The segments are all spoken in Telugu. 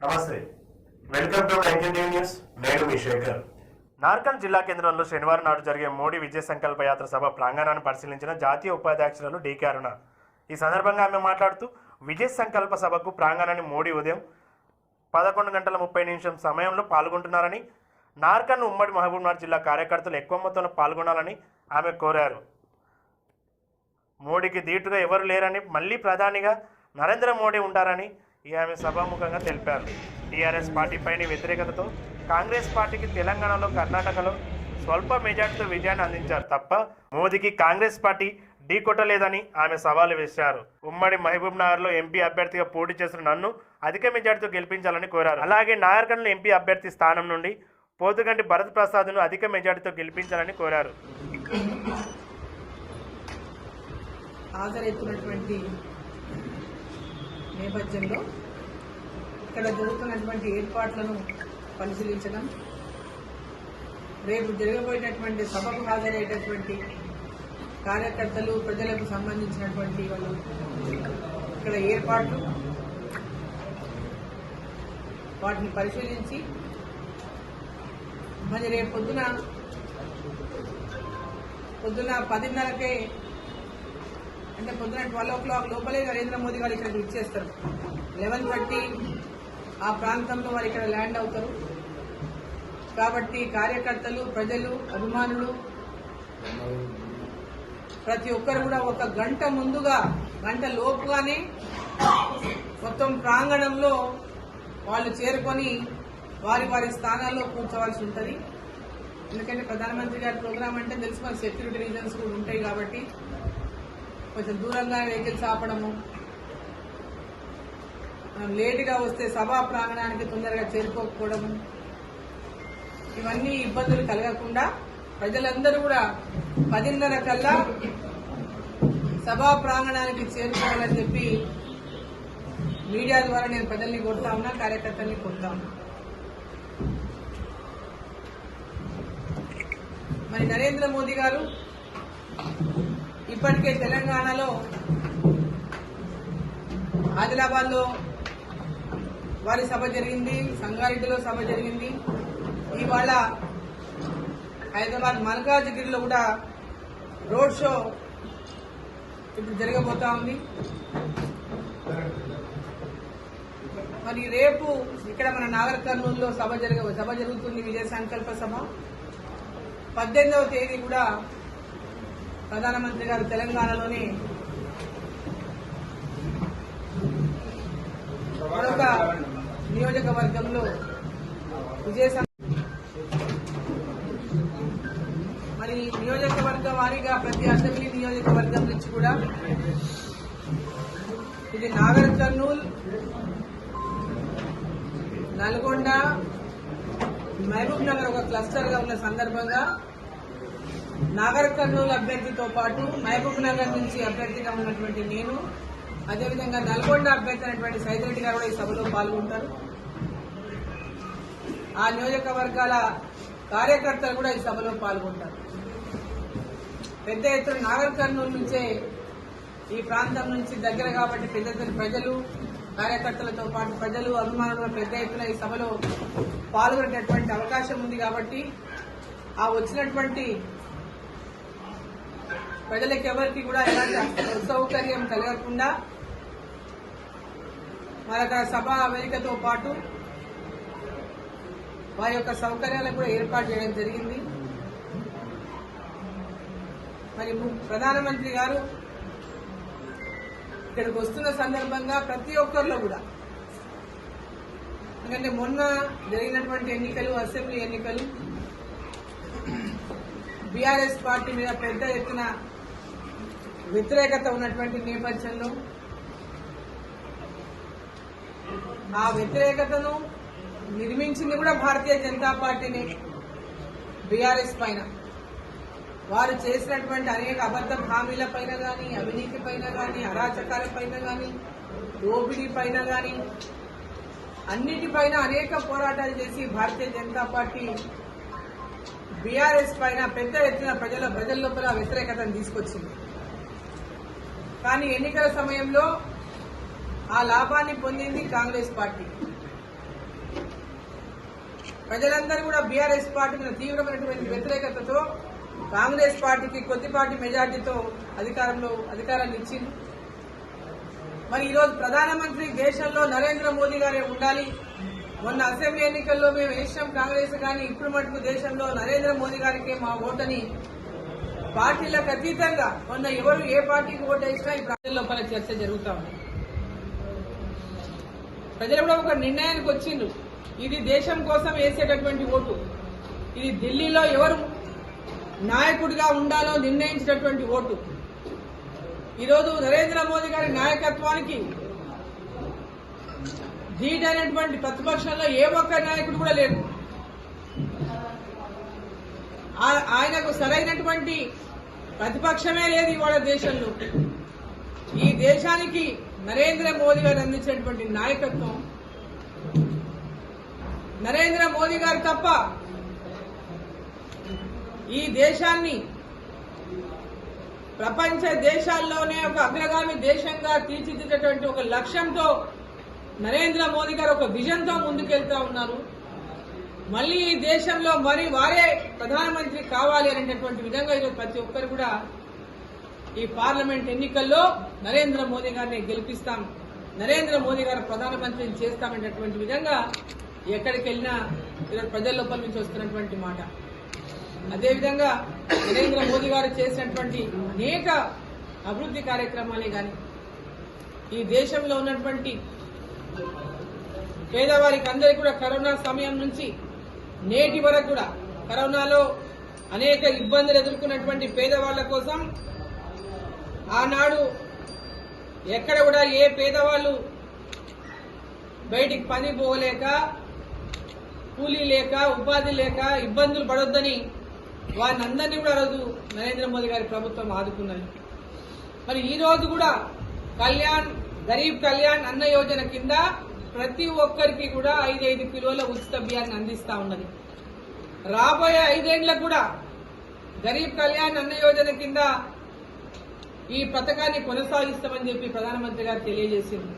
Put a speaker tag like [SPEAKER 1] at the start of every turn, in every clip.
[SPEAKER 1] నమస్తే. Welcome to news. నేను మీ శేఖర్. నార్కల్ జిల్లా కేంద్రంలో శనివారం నాడు జరిగే మోడీ విజయ సంకల్ప యాత్ర సభ ప్రాంగణాన్ని పరిశీలించిన జాతీయ ఉపాధ్యక్షురాలు డీకే అరుణ. ఈ సందర్భంగా ఆమె మాట్లాడుతూ విజయ సంకల్ప సభకు ప్రాంగణాన్ని మోడీ ఉదయం పదకొండు గంటల ముప్పై నిమిషం సమయంలో పాల్గొంటున్నారని నార్కన్ ఉమ్మడి మహబూబ్నగర్ జిల్లా కార్యకర్తలు ఎక్కువ మొత్తంలో పాల్గొనాలని ఆమె కోరారు. మోడీకి ధీటుగా ఎవరు లేరని మళ్ళీ ప్రధానిగా నరేంద్ర మోడీ ఉంటారని ఈ ఆమె సభాముఖంగా తెలిపారు. టీఆర్ఎస్ పార్టీపైన వ్యతిరేకతతో కాంగ్రెస్ పార్టీకి తెలంగాణలో కర్ణాటకలో స్వల్ప మెజార్టీతో విజయాన్ని అందించారు తప్ప మోదీకి కాంగ్రెస్ పార్టీ ఢీకొట్టలేదని ఆమె సవాలు వేశారు. ఉమ్మడి మహబూబ్ నగర్లో ఎంపీ అభ్యర్థిగా పోటీ చేసిన నన్ను అధిక మెజార్టీతో గెలిపించాలని కోరారు. అలాగే నాగర్కర్నూలు ఎంపీ అభ్యర్థి స్థానం నుండి పోతుగంటి భరత్ ప్రసాద్ను అధిక మెజార్టీతో గెలిపించాలని కోరారు.
[SPEAKER 2] నేపథ్యంలో ఇక్కడ జరుగుతున్నటువంటి ఏర్పాట్లను పరిశీలించడం రేపు జరగబోయేటటువంటి సభకు హాజరయ్యేటటువంటి కార్యకర్తలు ప్రజలకు సంబంధించినటువంటి వాళ్ళు ఇక్కడ ఏర్పాట్లు వాటిని పరిశీలించి మరి రేపు పొద్దున పొద్దున పదిన్నరకే అంటే పొద్దున ట్వెల్వ్ ఓ క్లాక్ లోపలే నరేంద్ర మోదీ గారు ఇక్కడికి చేస్తారు. లెవెన్ థర్టీ ఆ ప్రాంతంలో వారు ఇక్కడ ల్యాండ్ అవుతారు. కాబట్టి కార్యకర్తలు ప్రజలు అభిమానులు ప్రతి ఒక్కరు కూడా ఒక గంట ముందుగా గంట లోపుగానే మొత్తం ప్రాంగణంలో వాళ్ళు చేరుకొని వారి వారి స్థానాల్లో కూర్చోవాల్సి ఉంటుంది. ఎందుకంటే ప్రధానమంత్రి గారి ప్రోగ్రామ్ అంటే తెలుసు మన సెక్యూరిటీ రీజన్స్ కూడా ఉంటాయి కాబట్టి. కొంచెం దూరంగా వెహికల్స్ ఆపడము. మనం లేటుగా వస్తే సభా ప్రాంగణానికి తొందరగా చేరుకోకపోవడము. ఇవన్నీ ఇబ్బందులు కలగకుండా ప్రజలందరూ కూడా పదిన్నర కల్లా సభా ప్రాంగణానికి చేరుకోవాలని చెప్పి మీడియా ద్వారా నేను ప్రజల్ని కొడతా ఉన్నా కార్యకర్తల్ని కొడతా ఉన్నా. మరి నరేంద్ర మోదీ గారు ఇప్పటికే తెలంగాణలో ఆదిలాబాద్లో వారి సభ జరిగింది సంగారెడ్డిలో సభ జరిగింది. ఇవాళ హైదరాబాద్ మల్కాజ్గిరిలో కూడా రోడ్ షో ఇప్పుడు జరగబోతా ఉంది. మరి రేపు ఇక్కడ మన నాగర్ కర్నూలులో సభ జరగ సభ జరుగుతుంది విజయ సంకల్ప సభ. పద్దెనిమిదవ తేదీ కూడా ప్రధానమంత్రి గారు తెలంగాణలోని మరొక నియోజకవర్గంలో విజయసం మరి నియోజకవర్గ వారీగా ప్రతి అసెంబ్లీ నియోజకవర్గం నుంచి కూడా ఇది నాగర్ కర్నూల్ నల్గొండ మహబూబ్ నగర్ ఒక క్లస్టర్గా ఉన్న సందర్భంగా నాగర్ కర్నూలు అభ్యర్థితో పాటు మహబూబ్ నగర్ నుంచి అభ్యర్థిగా ఉన్నటువంటి నేను అదేవిధంగా నల్గొండ అభ్యర్థి అయినటువంటి సైదిరెడ్డి గారు కూడా ఈ సభలో పాల్గొంటారు. ఆ నియోజకవర్గాల కార్యకర్తలు కూడా ఈ సభలో పాల్గొంటారు. పెద్ద ఎత్తున నాగర్ కర్నూలు నుంచే ఈ ప్రాంతం నుంచి దగ్గర కాబట్టి పెద్ద ఎత్తున ప్రజలు కార్యకర్తలతో పాటు ప్రజలు అభిమానులు పెద్ద ఎత్తున ఈ సభలో పాల్గొనేటటువంటి అవకాశం ఉంది కాబట్టి ఆ వచ్చినటువంటి ప్రజలకు ఎవరికి కూడా ఎలాంటి అసౌకర్యం కలగకుండా మరొక సభ వేదికతో పాటు వారి యొక్క సౌకర్యాలకు కూడా ఏర్పాటు చేయడం జరిగింది. మరి ప్రధానమంత్రి గారు ఇక్కడికి వస్తున్న సందర్భంగా ప్రతి ఒక్కరిలో కూడా ఎందుకంటే మొన్న జరిగినటువంటి ఎన్నికలు అసెంబ్లీ ఎన్నికలు బీఆర్ఎస్ పార్టీ మీద పెద్ద ఎత్తున వ్యతిరేకత ఉన్నటువంటి నేపథ్యంలో ఆ వ్యతిరేకతను నిర్మించింది కూడా భారతీయ జనతా పార్టీని బీఆర్ఎస్ పైన. వారు చేసినటువంటి అనేక అబద్ధ హామీల పైన కానీ అవినీతి పైన కానీ అరాచకాల పైన కానీ దోపిడీ పైన కానీ అన్నిటిపైన అనేక పోరాటాలు చేసి భారతీయ జనతా పార్టీ బీఆర్ఎస్ పైన పెద్ద ఎత్తున ప్రజల ప్రజల లోపల వ్యతిరేకతను తీసుకొచ్చింది. కానీ ఎన్నికల సమయంలో ఆ లాభాన్ని పొందింది కాంగ్రెస్ పార్టీ. ప్రజలందరూ కూడా బీఆర్ఎస్ పార్టీ మీద తీవ్రమైనటువంటి వ్యతిరేకతతో కాంగ్రెస్ పార్టీకి కొద్దిపాటి మెజార్టీతో అధికారంలో అధికారాన్ని ఇచ్చింది. మరి ఈరోజు ప్రధానమంత్రి దేశంలో నరేంద్ర మోదీ గారే ఉండాలి. మొన్న అసెంబ్లీ ఎన్నికల్లో మేము వేసినాం కాంగ్రెస్ కానీ ఇప్పుడు మటుకు దేశంలో నరేంద్ర మోదీ గారికి మా ఓటని పార్టీలకు అతీతంగా మొన్న ఎవరు ఏ పార్టీకి ఓటు వేసినా ఈ ప్రజల లోపల చర్చ జరుగుతా ఉంది. ప్రజలు కూడా ఒక నిర్ణయానికి వచ్చిండ్రు. ఇది దేశం కోసం వేసేటటువంటి ఓటు. ఇది ఢిల్లీలో ఎవరు నాయకుడిగా ఉండాలో నిర్ణయించినటువంటి ఓటు. ఈరోజు నరేంద్ర మోదీ గారి నాయకత్వానికి ధీటైనటువంటి ప్రతిపక్షంలో ఏ ఒక్క నాయకుడు కూడా లేడు. ఆయనకు సరైనటువంటి ప్రతిపక్షమే లేదు ఇవాళ దేశంలో. ఈ దేశానికి నరేంద్ర మోదీ గారు అందించినటువంటి నాయకత్వం నరేంద్ర మోదీ గారు తప్ప ఈ దేశాన్ని ప్రపంచ దేశాల్లోనే ఒక అగ్రగామి దేశంగా తీర్చిదిద్దేటువంటి ఒక లక్ష్యంతో నరేంద్ర మోదీ గారు ఒక విజన్తో ముందుకెళ్తా ఉన్నారు. మళ్ళీ ఈ దేశంలో మరి వారే ప్రధానమంత్రి కావాలి అనేటటువంటి విధంగా ఈరోజు ప్రతి ఒక్కరు కూడా ఈ పార్లమెంట్ ఎన్నికల్లో నరేంద్ర మోదీ గారిని గెలిపిస్తాం నరేంద్ర మోదీ గారు ప్రధానమంత్రిని చేస్తామనేటటువంటి విధంగా ఎక్కడికి వెళ్ళినా ఈరోజు ప్రజల లోపల నుంచి వస్తున్నటువంటి మాట. అదేవిధంగా నరేంద్ర మోదీ గారు చేసినటువంటి అనేక అభివృద్ధి కార్యక్రమాలే కానీ ఈ దేశంలో ఉన్నటువంటి పేదవారికి అందరికీ కూడా కరోనా సమయం నుంచి నేటి వరకు కూడా కరోనాలో అనేక ఇబ్బందులు ఎదుర్కొన్నటువంటి పేదవాళ్ళ కోసం ఆనాడు ఎక్కడ కూడా ఏ పేదవాళ్ళు బయటికి పని పోలేక కూలీ లేక ఉపాధి లేక ఇబ్బందులు పడొద్దని వారిని అందరినీ కూడా ఆ రోజు నరేంద్ర మోదీ గారి ప్రభుత్వం ఆదుకున్నది. మరి ఈ రోజు కూడా కళ్యాణ్ గరీబ్ కళ్యాణ్ అన్న యోజన కింద ప్రతి ఒక్కరికి కూడా ఐదైదు కిలోల ఉచిత బియ్యాన్ని అందిస్తా ఉన్నది. రాబోయే ఐదేళ్ళకు కూడా గరీబ్ కళ్యాణ్ అన్న యోజన కింద ఈ పథకాన్ని కొనసాగిస్తామని చెప్పి ప్రధానమంత్రి గారు తెలియజేసింది.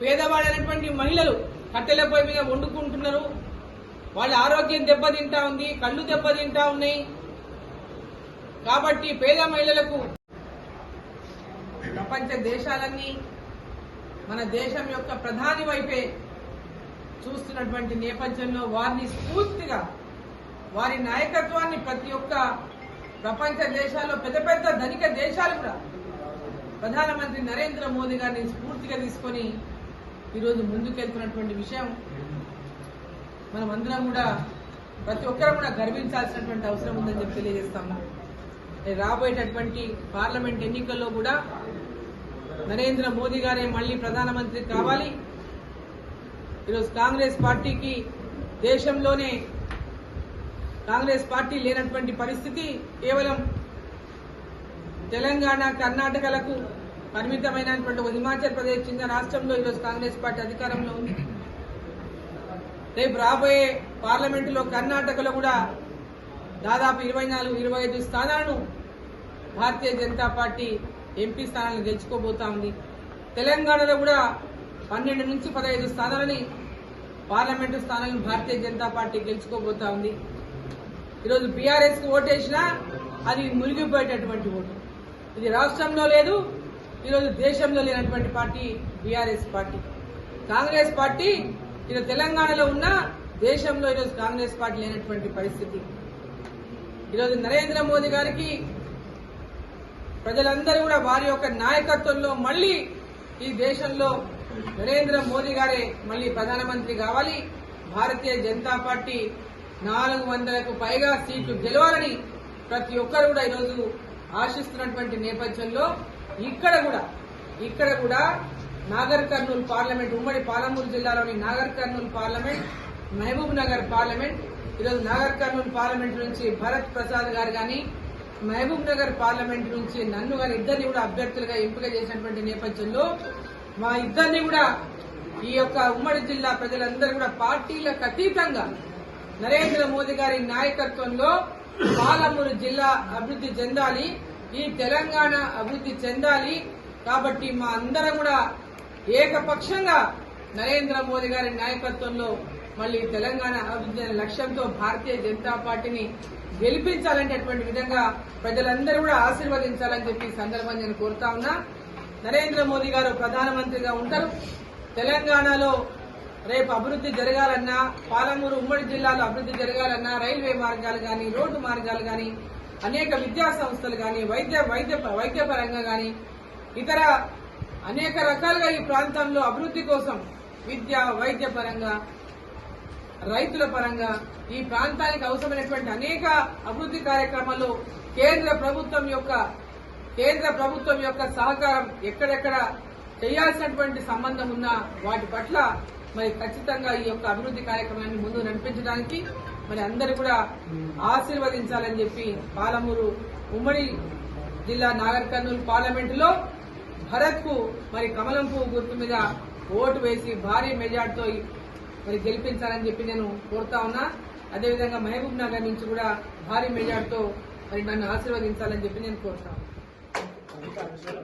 [SPEAKER 2] పేదవాడైనటువంటి మహిళలు కట్టెల పొయ్యి మీద వండుకుంటున్నారు. వాళ్ళ ఆరోగ్యం దెబ్బతింటా ఉంది కళ్ళు దెబ్బతింటా ఉన్నాయి. కాబట్టి పేద మహిళలకు ప్రపంచ దేశాలన్నీ మన దేశం యొక్క ప్రధాని వైపే చూస్తున్నటువంటి నేపథ్యంలో వారిని స్ఫూర్తిగా వారి నాయకత్వాన్ని ప్రతి ఒక్క ప్రపంచ దేశాల్లో పెద్ద పెద్ద ధనిక దేశాలు కూడా ప్రధానమంత్రి నరేంద్ర మోదీ గారిని స్ఫూర్తిగా తీసుకొని ఈరోజు ముందుకెళ్తున్నటువంటి విషయం. మనం అందరం కూడా ప్రతి ఒక్కరం కూడా గర్వించాల్సినటువంటి అవసరం ఉందని చెప్పి తెలియజేస్తాము. రాబోయేటటువంటి పార్లమెంట్ ఎన్నికల్లో కూడా నరేంద్ర మోదీ గారే మళ్ళీ ప్రధానమంత్రి కావాలి. ఈరోజు కాంగ్రెస్ పార్టీకి దేశంలోనే కాంగ్రెస్ పార్టీ లేనటువంటి పరిస్థితి కేవలం తెలంగాణ కర్ణాటకలకు పరిమితమైనటువంటి హిమాచల్ ప్రదేశ్ చెందిన రాష్ట్రంలో ఈరోజు కాంగ్రెస్ పార్టీ అధికారంలో ఉంది. రేపు రాబోయే పార్లమెంటులో కర్ణాటకలో కూడా దాదాపు ఇరవై నాలుగు ఇరవై ఐదు స్థానాలను భారతీయ జనతా పార్టీ ఎంపీ స్థానాలను గెలుచుకోబోతా ఉంది. తెలంగాణలో కూడా పన్నెండు నుంచి పదహైదు స్థానాలని పార్లమెంటు స్థానాలను భారతీయ జనతా పార్టీ గెలుచుకోబోతా ఉంది. ఈరోజు బీఆర్ఎస్ ఓటేసినా అది మునిగిపోయేటటువంటి ఓటు. ఇది రాష్ట్రంలో లేదు ఈరోజు దేశంలో లేనటువంటి party BRS party. Congress party ఈరోజు తెలంగాణలో ఉన్న దేశంలో ఈరోజు కాంగ్రెస్ పార్టీ లేనటువంటి పరిస్థితి. ఈరోజు నరేంద్ర మోదీ గారికి ప్రజలందరూ కూడా వారి యొక్క నాయకత్వంలో మళ్ళీ ఈ దేశంలో నరేంద్ర మోదీ గారే మళ్ళీ ప్రధానమంత్రి కావాలి. భారతీయ జనతా పార్టీ నాలుగు వందలకు పైగా సీట్లు గెలవాలని ప్రతి ఒక్కరు కూడా ఈరోజు ఆశిస్తున్నటువంటి నేపథ్యంలో ఇక్కడ కూడా ఇక్కడ కూడా నాగర్ కర్నూలు పార్లమెంట్ ఉమ్మడి పాలమూరు జిల్లాలోని Nagarkurnool parliament Mahabub Nagar parliament ఈరోజు నాగర్ కర్నూలు పార్లమెంట్ నుంచి భరత్ ప్రసాద్ గారు కానీ మహబూబ్ నగర్ పార్లమెంట్ నుంచి నన్ను గారి ఇద్దరిని కూడా అభ్యర్థులుగా ఎంపిక చేసినటువంటి నేపథ్యంలో మా ఇద్దరిని కూడా ఈ యొక్క ఉమ్మడి జిల్లా ప్రజలందరూ కూడా పార్టీలకు అతీతంగా నరేంద్ర మోదీ గారి నాయకత్వంలో పాలమూరు జిల్లా అభివృద్ధి చెందాలి ఈ తెలంగాణ అభివృద్ధి చెందాలి కాబట్టి మా అందరం కూడా ఏకపక్షంగా నరేంద్ర మోదీ గారి నాయకత్వంలో మళ్ళీ తెలంగాణ అభివృద్ధి లక్ష్యంతో భారతీయ జనతా పార్టీని గెలిపించాలనేటటువంటి విధంగా ప్రజలందరూ కూడా ఆశీర్వదించాలని చెప్పి సందర్భంగా నేను కోరుతా ఉన్నా. నరేంద్ర మోదీ గారు ప్రధానమంత్రిగా ఉంటారు. తెలంగాణలో రేపు అభివృద్ధి జరగాలన్నా పాలమూరు ఉమ్మడి జిల్లాలో అభివృద్ధి జరగాలన్నా రైల్వే మార్గాలు కానీ రోడ్డు మార్గాలు కానీ అనేక విద్యా సంస్థలు కానీ వైద్య వైద్య వైద్యపరంగా కానీ ఇతర అనేక రకాలుగా ఈ ప్రాంతంలో అభివృద్ధి కోసం విద్య వైద్యపరంగా రైతుల పరంగా ఈ ప్రాంతానికి అవసరమైనటువంటి అనేక అభివృద్ధి కార్యక్రమాలు కేంద్ర ప్రభుత్వం యొక్క కేంద్ర ప్రభుత్వం యొక్క సహకారం ఎక్కడెక్కడ చేయాల్సినటువంటి సంబంధం ఉన్నా వాటి పట్ల మరి ఖచ్చితంగా ఈ యొక్క అభివృద్ధి కార్యక్రమాన్ని ముందు నడిపించడానికి మరి అందరూ కూడా ఆశీర్వదించాలని చెప్పి పాలమూరు ఉమ్మడి జిల్లా నాగర్ కర్నూలు పార్లమెంటులో భరత్కు మరి కమలం పువ్వు గుర్తు మీద ఓటు వేసి భారీ మెజార్టీతో మరి గెలిపించాలని చెప్పి నేను కోరుతా ఉన్నా అదేవిధంగా మహబూబ్ నగర్ నుంచి కూడా భారీ మెజార్టీతో మరి నన్ను ఆశీర్వదించాలని చెప్పి నేను కోరుతా ఉన్నా.